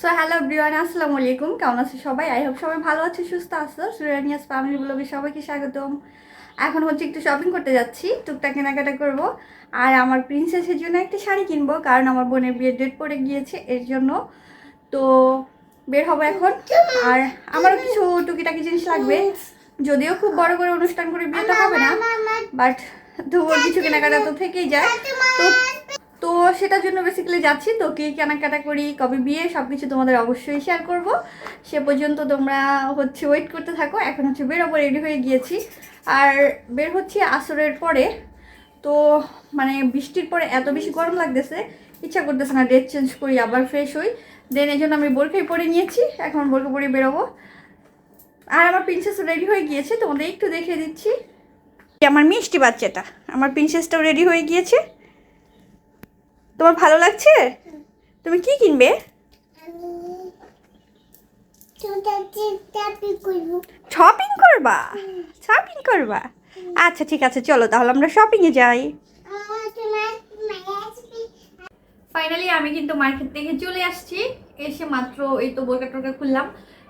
So hello Brian আসসালামু আলাইকুম। কেমন আছে সবাই? আই হোপ সবাই ভালো আছে, সুস্থ আছো। সুরানিয়াস ফ্যামিলি ব্লগে সবাইকে স্বাগতম। এখন হচ্ছে একটু শপিং করতে যাচ্ছি, টুকটাক কেনাকাটা করব। আর আমার প্রিন্সেসের জন্য একটা শাড়ি কিনবো, কারণ আমার বোনের বিয়ের ডেট পড়ে গিয়েছে এর জন্য। তো বের হব এখন। আর আমারও কিছু টুকিটাকি জিনিস লাগবে। যদিও খুব বড় করে অনুষ্ঠান করে বিয়েটা হবে না বাট তবুও কিছু কেনাকাটা তো থেকেই যায়। তো তো সেটার জন্য বেসিক্যালি যাচ্ছি। তো কি কেনাকাটা করি কবে বিয়ে সব কিছু তোমাদের অবশ্যই শেয়ার করব। সে পর্যন্ত তোমরা হচ্ছে ওয়েট করতে থাকো। এখন হচ্ছে বেরোবো রেডি হয়ে গিয়েছি। আর বের হচ্ছে আসরের পরে। তো মানে বৃষ্টির পরে এত বেশি গরম লাগতেছে, ইচ্ছা করতেছে না ড্রেস চেঞ্জ করি, আবার ফ্রেশ হই। দেন এই জন্য আমি বোরখাই পরে নিয়েছি। এখন বোরখা পরে বেরোবো। আর আমার প্রিন্সেস রেডি হয়ে গিয়েছে, তোমাদের একটু দেখিয়ে দিচ্ছি। আমার মিষ্টি বাচ্চাটা, আমার প্রিন্সেসটাও রেডি হয়ে গিয়েছে। তোমার ভালো লাগছে? তুমি কি কিনবে? শপিং করবা। শপিং করবা? আচ্ছা ঠিক আছে চলো তাহলে আমরা শপিংয়ে যাই। ফাইনালি আমি কিন্তু মার্কেট থেকে চলে আসছি। এসে মাত্র এই তো বোরকা টোরকা খুললাম।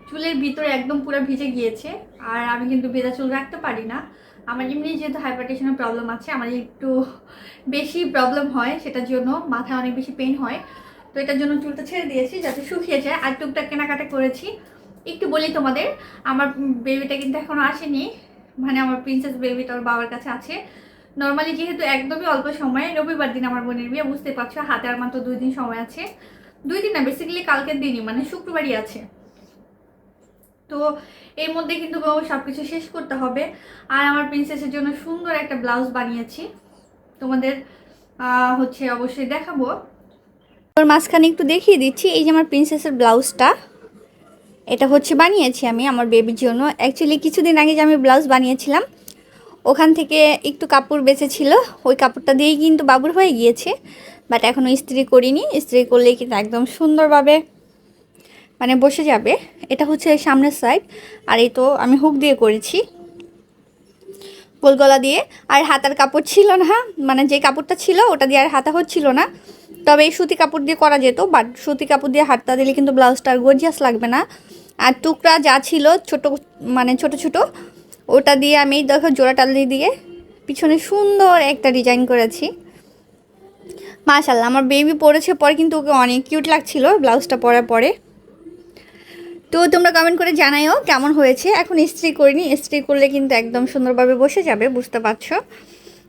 চুলের ভিতরে একদম পুরো ভিজে গিয়েছে। আর আমি কিন্তু ভেজা চুল রাখতে পারি না। আমার এমনি যেহেতু হাইপারটেশনের প্রবলেম আছে, আমার একটু বেশি প্রবলেম হয়, সেটার জন্য মাথায় অনেক বেশি পেন হয়। তো এটার জন্য চুলটা ছেড়ে দিয়েছি যাতে শুকিয়ে যায়। আর টুকটাক কেনাকাটা করেছি। একটু বলি তোমাদের, আমার বেবিটা কিন্তু এখনও আসেনি। মানে আমার প্রিন্সেস বেবিটা ওর বাবার কাছে আছে। নর্মালি যেহেতু একদমই অল্প সময়, রবিবার দিন আমার বোনের বিয়ে বুঝতে পারছ, হাতে আর মাত্র দুই দিন সময় আছে। দুই দিন না বেসিক্যালি কালকের দিনই মানে শুক্রবারই আছে। তো এর মধ্যে কিন্তু সব কিছু শেষ করতে হবে। আর আমার প্রিন্সেসের জন্য সুন্দর একটা ব্লাউজ বানিয়েছি। তোমাদের হচ্ছে অবশ্যই দেখাবো। ওর মাঝখানে একটু দেখিয়ে দিচ্ছি, এই যে আমার প্রিন্সেসের ব্লাউজটা এটা হচ্ছে বানিয়েছি আমি আমার বেবির জন্য। অ্যাকচুয়ালি কিছুদিন আগে যে আমি ব্লাউজ বানিয়েছিলাম, ওখান থেকে একটু কাপড় বেঁচেছিল। ওই কাপড়টা দিয়েই কিন্তু বাবুর হয়ে গিয়েছে। বাট এখনও ইস্ত্রি করিনি। ইস্ত্রি করলে কিন্তু একদম সুন্দরভাবে মানে বসে যাবে। এটা হচ্ছে সামনের সাইড আর এই তো আমি হুক দিয়ে করেছি। গোলগলা দিয়ে। আর হাতার কাপড় ছিল না মানে যে কাপড়টা ছিল, ওটা দিয়ে আর হাতা হচ্ছিল না। তবে এই সুতি কাপড় দিয়ে করা যেত বাট সুতি কাপড় দিয়ে হাতটা দিলে কিন্তু ব্লাউজটা আর গর্জিয়াস লাগবে না। আর টুকরা যা ছিল, ছোট মানে ছোট ছোট, ওটা দিয়ে আমি দেখো জোড়া টালি দিয়ে পিছনে সুন্দর একটা ডিজাইন করেছি। মাশাল্লাহ আমার বেবি পরেছে পরে কিন্তু ওকে অনেক কিউট লাগছিল ব্লাউজটা পরার পরে। তো তোমরা কমেন্ট করে জানাইও কেমন হয়েছে। এখন ইস্ত্রি করিনি ইস্ত্রি করলে কিন্তু একদম সুন্দরভাবে বসে যাবে, বুঝতে পারছ?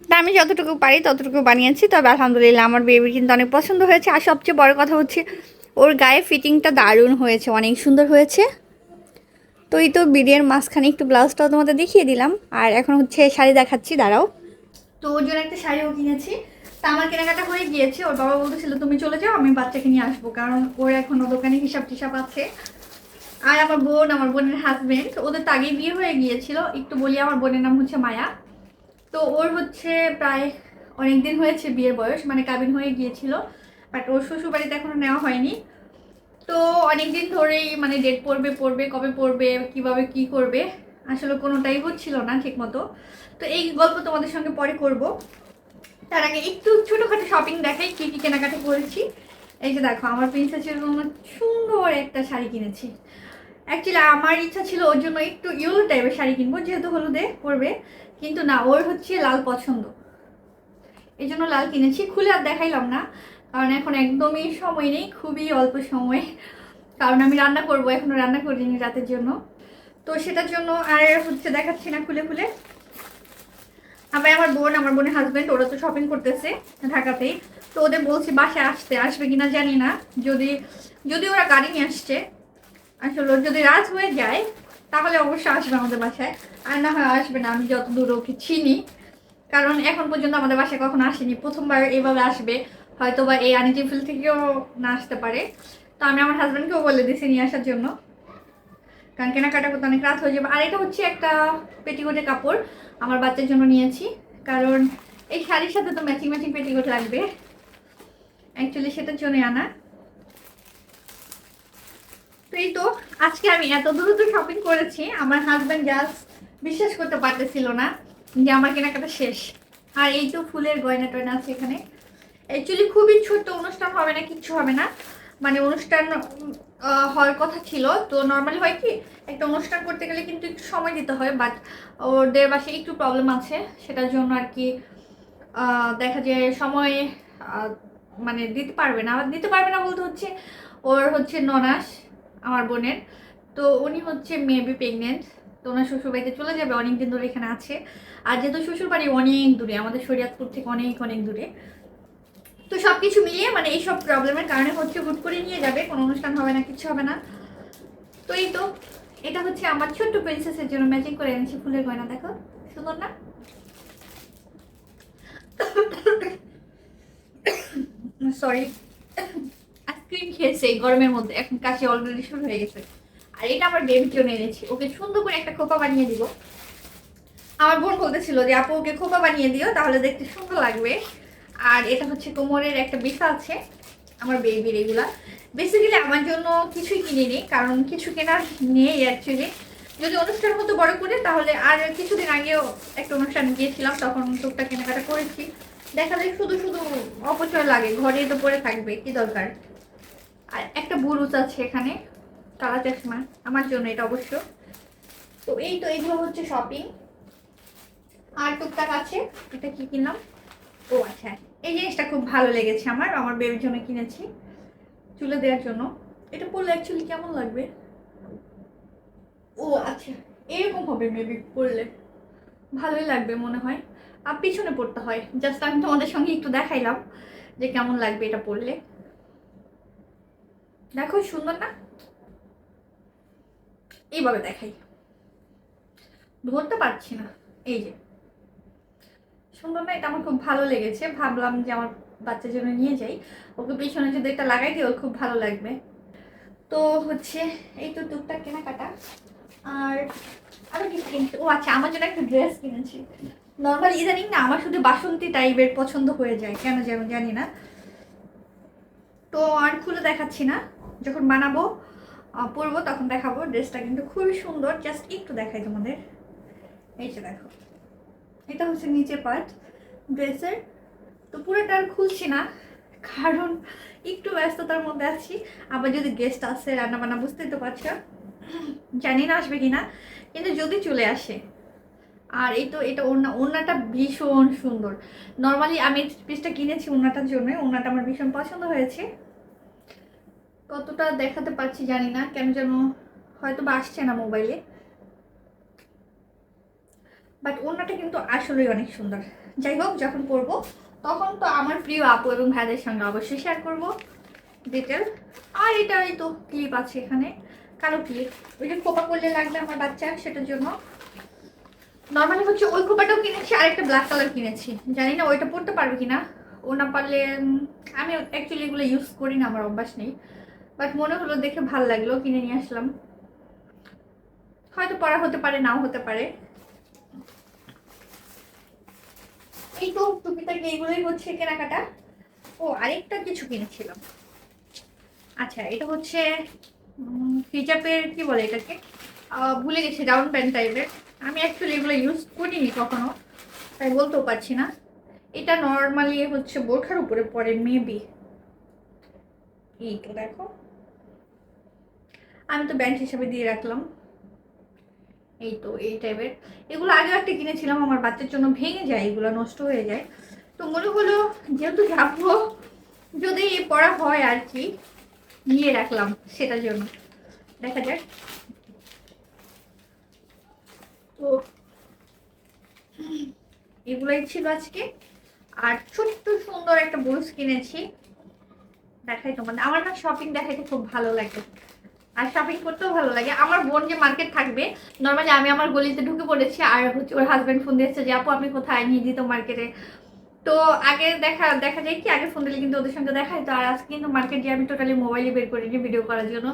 তা আমি যতটুকু পারি ততটুকু বানিয়েছি, তবে আলহামদুলিল্লাহ আমার বেবি কিন্তু অনেক পছন্দ হয়েছে। আর সবচেয়ে বড় কথা হচ্ছে, ওর গায়ে ফিটিংটা দারুণ হয়েছে, অনেক সুন্দর হয়েছে। তো এই তো বিডিয়ের মাঝখানে একটু ব্লাউজটাও তোমাদের দেখিয়ে দিলাম। আর এখন হচ্ছে শাড়ি দেখাচ্ছি, দাঁড়াও। তো ওর জন্য একটা শাড়িও কিনেছি। তা আমার কেনাকাটা হয়ে গিয়েছে, ওর বাবা বলতেছিল, তুমি চলে যাও, আমি বাচ্চাকে নিয়ে আসব। কারণ ওর এখনও দোকানে হিসাব টিসাব আছে। আর আমার বোন, আমার বোনের হাজবেন্ড ওদের তো আগেই বিয়ে হয়ে গিয়েছিল। একটু বলি, আমার বোনের নাম হচ্ছে মায়া। তো ওর হচ্ছে প্রায় অনেক দিন হয়েছে বিয়ের বয়স মানে কাবিন হয়ে গিয়েছিল বাট ওর শ্বশুর বাড়িতে এখনও নেওয়া হয়নি। তো অনেক দিন ধরেই মানে ডেট পড়বে পড়বে, কবে পড়বে, কীভাবে কি করবে, আসলে কোনোটাই হচ্ছিল না ঠিক মতো তো এই গল্প তোমাদের সঙ্গে পরে করব। তার আগে একটু ছোটোখাটো শপিং দেখাই, কী কী কেনাকাটা করেছি। এই যে দেখো, আমার প্রিন্সেসের জন্য সুন্দর একটা শাড়ি কিনেছি। অ্যাকচুয়ালি আমার ইচ্ছা ছিল ওর জন্য একটু ইয়েলো টাইপের শাড়ি কিনবো, যেহেতু হলুদে পরবে। কিন্তু না, ওর হচ্ছে লাল পছন্দ। এই জন্য লাল কিনেছি। খুলে আর দেখাইলাম না, কারণ এখন একদমই সময় নেই, খুবই অল্প সময়। কারণ আমি রান্না করব, এখনও রান্না করিনি রাতের জন্য। তো সেটার জন্য আর হচ্ছে দেখাচ্ছি না খুলে খুলে। আবার আমার বোন, আমার বোনের হাজব্যান্ড ওরা তো শপিং করতেছে ঢাকাতেই। তো ওদের বলছি, বাসায় আসতে, আসবে কিনা জানি না। যদি যদি ওরা গাড়ি নিয়ে আসছে আসলে যদি রাত হয়ে যায়, তাহলে অবশ্যই আসবে আমাদের বাসায়। আর না হয় আসবে না, আমি যত দূর ওকে চিনি। কারণ এখন পর্যন্ত আমাদের বাসায় কখনো আসেনি। প্রথমবার এইভাবে আসবে। হয়তো বা এই আনিটি ফিল থেকেও না আসতে পারে। তো আমি আমার হাজব্যান্ডকেও বলে দিছি নিয়ে আসার জন্য। কারণ কেনাকাটা করতে অনেক রাত হয়ে যাবে। আর এটা হচ্ছে একটা পেটিকোটের কাপড় আমার বাচ্চার জন্য নিয়েছি। কারণ এই শাড়ির সাথে তো ম্যাচিং ম্যাচিং পেটিকোট লাগবে। অ্যাকচুয়ালি সেটার জন্যই আনা। এই তো, আজকে আমি এত দ্রুত শপিং করেছি, আমার হাজব্যান্ড জাস্ট বিশ্বাস করতে পারতেছিল না যে আমার কেনাকাটা শেষ। আর এই তো ফুলের গয়না টয়না আছে এখানে। অ্যাকচুয়ালি খুবই ছোট্ট অনুষ্ঠান হবে না, কিচ্ছু হবে না। মানে অনুষ্ঠান হওয়ার কথা ছিল। তো নর্মালি হয় কি, একটা অনুষ্ঠান করতে গেলে কিন্তু একটু সময় দিতে হয় বাট ওদের বাসায় একটু প্রবলেম আছে। সেটার জন্য আর কি দেখা যায় সময় মানে দিতে পারবে না। দিতে পারবে না বলতে হচ্ছে, ওর হচ্ছে ননাস। আমার বোনের। তো উনি হচ্ছে মেবি প্রেগনেন্ট তো ওনার শ্বশুরবাড়িতে চলে যাবে অনেক দিন ধরে এখানে আছে। আর যেহেতু শ্বশুরবাড়ি অনেক দূরে, আমাদের শরীয়তপুর থেকে অনেক অনেক দূরে। তো সব কিছু মিলিয়ে মানে এইসব প্রবলেমের কারণে হচ্ছে হুট করে নিয়ে যাবে, কোনো অনুষ্ঠান হবে না, কিছু হবে না। তো এই তো, এটা হচ্ছে আমার ছোট্ট প্রিন্সেসের জন্য ম্যাচিং করে এনেছি ফুলের গয়না, দেখো, সুন্দর না? সরি আইসক্রিম খেয়েছে গরমের মধ্যে। এখন কাশি অলরেডি শুরু হয়ে গেছে। আর এটা আমার বেবির জন্য এনেছি। ওকে সুন্দর করে একটা খোপা বানিয়ে দিব। আমার বোন বলতেছিল যে, আপু, ওকে খোপা বানিয়ে দিও, তাহলে দেখতে সুন্দর লাগবে। আর এটা হচ্ছে কোমরের একটা বিছা আছে, আমার বেবির এগুলা বেসিক্যালি আমার জন্য কিছুই কিনিনি, কারণ কিছু কেনার নেই অ্যাকচুয়ালি যদি অনুষ্ঠান হতো বড় করে, তাহলে আর কিছুদিন আগেও একটা অনুষ্ঠান গিয়েছিলাম, তখন টুকটা কেনাকাটা করেছি। দেখা যায় শুধু শুধু অপচয় লাগে ঘরে তো পড়ে থাকবে, কি দরকার? আর একটা বুরুচ আছে এখানে, কালা চশমা, আমার জন্য এটা অবশ্য। তো এই তো, এগুলো হচ্ছে শপিং আর টুকটাক আছে, এটা কি কিনলাম? ও আচ্ছা এই জিনিসটা খুব ভালো লেগেছে আমার আমার বেবির জন্য কিনেছি, চুলে দেওয়ার জন্য। এটা পরলে অ্যাকচুয়ালি কেমন লাগবে? ও আচ্ছা এরকম হবে মেবি পরলে। ভালোই লাগবে মনে হয়। আর পিছনে পড়তে হয়, জাস্ট আমি তোমাদের সঙ্গে একটু দেখাইলাম যে কেমন লাগবে এটা পরলে। দেখো সুন্দর না? এইভাবে দেখাই। ধরতে পারছি না। এই যে। সুন্দর না? এটা আমার খুব ভালো লেগেছে। ভাবলাম যে আমার বাচ্চার জন্য নিয়ে যাই। ওকে পিছনে যদি এটা লাগাই দিই, ওর খুব ভালো লাগবে। তো হচ্ছে, এই তো টুকটাক কেনাকাটা। আর আরও কিছু কিনছি ও আচ্ছা আমার জন্য একটা ড্রেস কিনেছি। নর্মাল ইদানিং না, আমার শুধু বাসন্তী টাইপের পছন্দ হয়ে যায়। কেন যেন জানি না। তো আর খুলে দেখাচ্ছি না। যখন বানাবো পরবো, তখন দেখাবো। ড্রেসটা কিন্তু খুবই সুন্দর। জাস্ট একটু দেখাই তোমাদের। এই যে দেখো। এটা হচ্ছে নিচে পার্ট ড্রেসের তো পুরোটা আর খুলছি না, কারণ একটু ব্যস্ততার মধ্যে আছি। আবার যদি গেস্ট আসে রান্না বান্না বুঝতেই তো পারছ। জানি না আসবে কিনা, কিন্তু যদি চলে আসে, আর এই তো এটা ওড়না, ওড়নাটা ভীষণ সুন্দর। নর্মালি আমি পিসটা কিনেছি ওড়নাটার জন্য ওড়নাটা আমার ভীষণ পছন্দ হয়েছে। কতটা দেখাতে পারছি জানি না, কেন যেন হয়তো বা আসছে না মোবাইলে বাট ওড়নাটা কিন্তু আসলেই অনেক সুন্দর। যাই হোক, যখন পরবো তখন তো আমার প্রিয় আপু এবং ভাইদের সঙ্গে অবশ্যই শেয়ার করব। ডিটেল আর এটা এই তো ক্লিপ আছে এখানে। কালো ক্লিপ ওই যে খোপা করলে লাগবে আমার বাচ্চা সেটার জন্য। নর্মালি হচ্ছে ওই খোপাটাও কিনেছি আর একটা ব্ল্যাক কালার কিনেছি। জানি না ওইটা পরতে পারবে কিনা। ও না পারলে আমি অ্যাকচুয়ালি এগুলো ইউজ করি না, আমার অভ্যাস নেই। বাট মনে হলো দেখে ভালো লাগল, কিনে নিয়ে আসলাম। হয়তো পরা হতে পারে, নাও হতে পারে। এই তো টুকিটাকি এইগুলোই হচ্ছে কেনাকাটা। ও, আরেকটা কিছু কিনেছিলাম। আচ্ছা এটা হচ্ছে হিজাবের কি বলে এটাকে? ভুলে গেছি ডাউন প্যান্ট টাইপের আমি অ্যাকচুয়ালি এগুলো ইউজ করিনি কখনো, তাই বলতেও পারছি না। এটা নর্মালি হচ্ছে বোরখার উপরে পরে মেবি এই তো দেখো। আমি তো ব্যান্ড হিসাবে দিয়ে রাখলাম। এই তো, এই টাইপের এগুলো আগে একটা কিনেছিলাম, আমার বাচ্চার জন্য ভেঙে যায়, এগুলো নষ্ট হয়ে যায়। তো মনে হলো, যেহেতু যাব যদি এ পড়া হয় আর কি, নিয়ে রাখলাম সেটার জন্য। দেখা যাক। তো এগুলোই ছিল আজকে। আর ছোট্ট সুন্দর একটা ব্রুশ কিনেছি। দেখাই তোমাদের। আমার না শপিং দেখাইতে খুব ভালো লাগে। আর শপিং করতেও ভালো লাগে। আমার বোন যে মার্কেট থাকবে নর্মালি আমি আমার গলিতে ঢুকে পড়েছি আর হচ্ছে ওর হাজব্যান্ড ফোন দিয়েছে যে, আপু, আপনি কোথায়? নিয়ে দিত মার্কেটে তো আগে দেখা দেখা যায় কি, আগে ফোন দিলে কিন্তু ওদের সঙ্গে দেখাই তো আর আজকে কিন্তু মার্কেট দিয়ে আমি টোটালি মোবাইলে বের করিনি ভিডিও করার জন্য।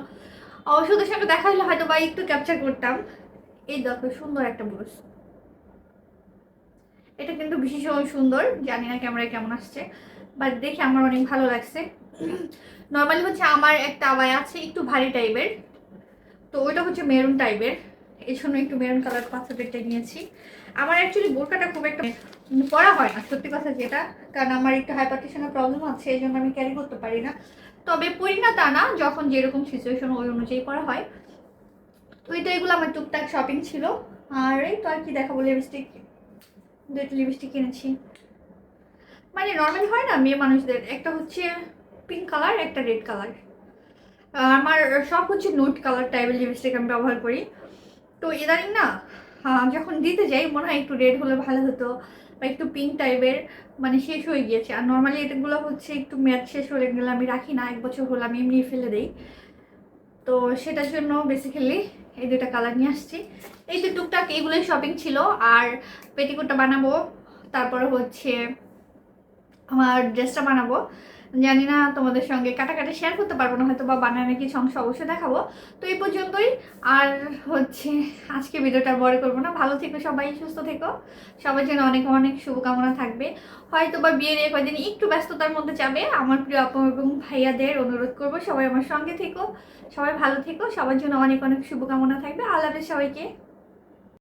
অবশ্য ওদের সঙ্গে দেখা হলে হয়তো বা একটু ক্যাপচার করতাম। এই দেখো, সুন্দর একটা ব্রুশ এটা কিন্তু ভীষণ সুন্দর। জানি না ক্যামেরায় কেমন আসছে বাট দেখে আমার অনেক ভালো লাগছে। নর্মালি হচ্ছে আমার একটা আবাই আছে, একটু ভারী টাইপের তো ওইটা হচ্ছে মেরুন টাইপের এই জন্য একটু মেরুন কালার পাথরটা নিয়েছি। আমার অ্যাকচুয়ালি বোরকাটা খুব একটা পরা হয় না, সত্যি কথা যেটা। কারণ আমার একটু হাইপারটেশনের প্রবলেম আছে, এই জন্য আমি ক্যারি করতে পারি না। তবে পরি না তা না, যখন যেরকম সিচুয়েশন ওই অনুযায়ী করা হয়। তো এই তো এগুলো আমার টুকটাক শপিং ছিল। আর এই তো আর কি দেখাবো লিপস্টিক দুইটা লিপস্টিক কিনেছি মানে নর্মাল হয় না, মেয়ে মানুষদের। একটা হচ্ছে পিঙ্ক কালার একটা রেড কালার আমার সব হচ্ছে নোট কালার টাইপের লিপস্টিক আমি ব্যবহার করি। তো ইদানিং না যখন দিতে যাই, মনে হয় একটু রেড হলে ভালো হতো বা একটু পিঙ্ক টাইপের মানে শেষ হয়ে গিয়েছে। আর নর্মালি এটাগুলো হচ্ছে একটু মেয়াদ শেষ হয়ে গেলে আমি রাখি না, এক বছর হলে আমি এমনি ফেলে দিই। তো সেটার জন্য বেসিক্যালি এই দুটা কালার নিয়ে আসছি। এই যে টুকটাক এইগুলোই শপিং ছিল, আর পেটিকোটটা বানাবো, তারপরে হচ্ছে আমার ড্রেসটা বানাবো। জানি না তোমাদের সঙ্গে কাটাকাটি শেয়ার করতে পারব না হয়তো বা বানানো কিছু অংশ অবশ্যই দেখাবো। তো এই পর্যন্তই, আর হচ্ছে আজকে ভিডিওটা বড় করব না। ভালো থেকো সবাই, সুস্থ থেকো। সবার জন্য অনেক অনেক শুভকামনা থাকবে। হয়তো বা বিয়ের এই কয়দিন একটু ব্যস্ততার মধ্যে যাবে। আমার প্রিয় আপু এবং ভাইয়াদের অনুরোধ করব, সবাই আমার সঙ্গে থেকো। সবাই ভালো থেকো, সবার জন্য অনেক অনেক শুভকামনা থাকবে। আল্লাহ সবাইকে।